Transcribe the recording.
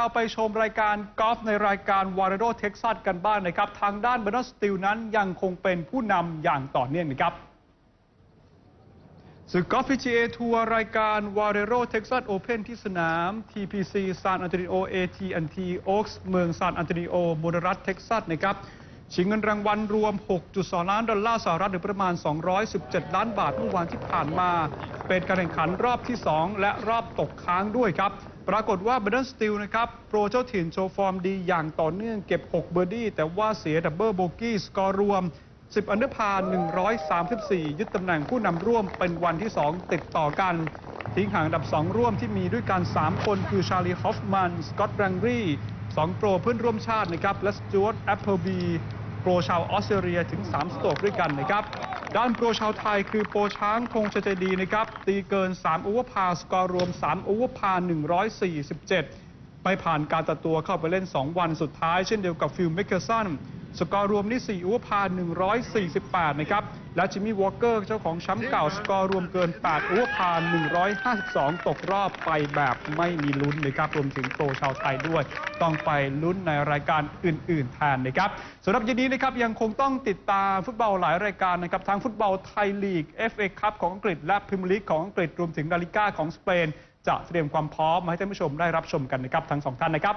เราไปชมรายการกอล์ฟในรายการวาร์โดเท็กซัสกันบ้างนะครับ ทางด้านเบรนสติลนั้นยังคงเป็นผู้นำอย่างต่อเนื่องนะครับศึกกอล์ฟ PGA ทัวร์รายการวาริโดเท็กซัสโอเพนที่สนาม TPC San Antonio AT&T Oaks เมืองซานอันโตนิโอมณรัฐเท็กซัสนะครับ ชิงเงินรางวัลรวม 6.2 ล้านดอลลาร์สหรัฐหรือประมาณ 217 ล้านบาทเมื่อวานที่ผ่านมา เป็นการแข่งขันรอบที่ 2 และรอบตกค้างด้วยครับ ปรากฏว่าเบ r ด n สติลนะครับโปรเจ้าถิ่นโชว์ฟอร์มดีอย่างต่อเนื่องเก็บ 6 เบอร์ดี้แต่ว่าเสียดับเบิลโบกี้สกอร์รวม 10 อันเดอร์พา134 ยึดตำแหน่งผู้นำร่วมเป็นวันที่ 2 ติดต่อกัน ทิ้งห่างอันดับ 2 ร่วมที่มีด้วยกัน 3 คนคือชาลีฮอฟมันสกอตแบงรีสองโปรเพื่อนร่วมชาตินะครับและสจวตแอปเปิลบี โปรชาวออสเตรเลียถึง 3 สโตรกด้วยกันนะครับ ด้านโปรชาวไทยคือโปรช้างธงชัยใจดีนะครับ ตีเกิน 3 โอเวอร์พาสกอร์รวม 3 โอเวอร์พา 147ไปผ่านการตัดตัวเข้าไปเล่น 2 วันสุดท้ายเช่นเดียวกับฟิลเมกเกอร์สัน สกอร์รวมนี่ 4 อุวพา148 นะครับ และจิมมี่วอลเกอร์เจ้าของแชมป์เก่า สกอร์รวมเกิน 8 อุวพา152 ตกรอบไปแบบไม่มีลุ้นนะครับ รวมถึงโปรชาวไทยด้วย ต้องไปลุ้นในรายการอื่น ๆ แทนนะครับสำหรับย็นนี้นะครับยังคงต้องติดตามฟุตบอลหลายรายการนะครับทั้งฟุตบอลไทยลีก FA คัพของอังกฤษและพรีเมียร์ลีกของอังกฤษรวมถึงลาลิก้าของสเปน จะเตรียมความพร้อมมาให้ท่านผู้ชมได้รับชมกันนะครับทั้งสองท่านนะครับ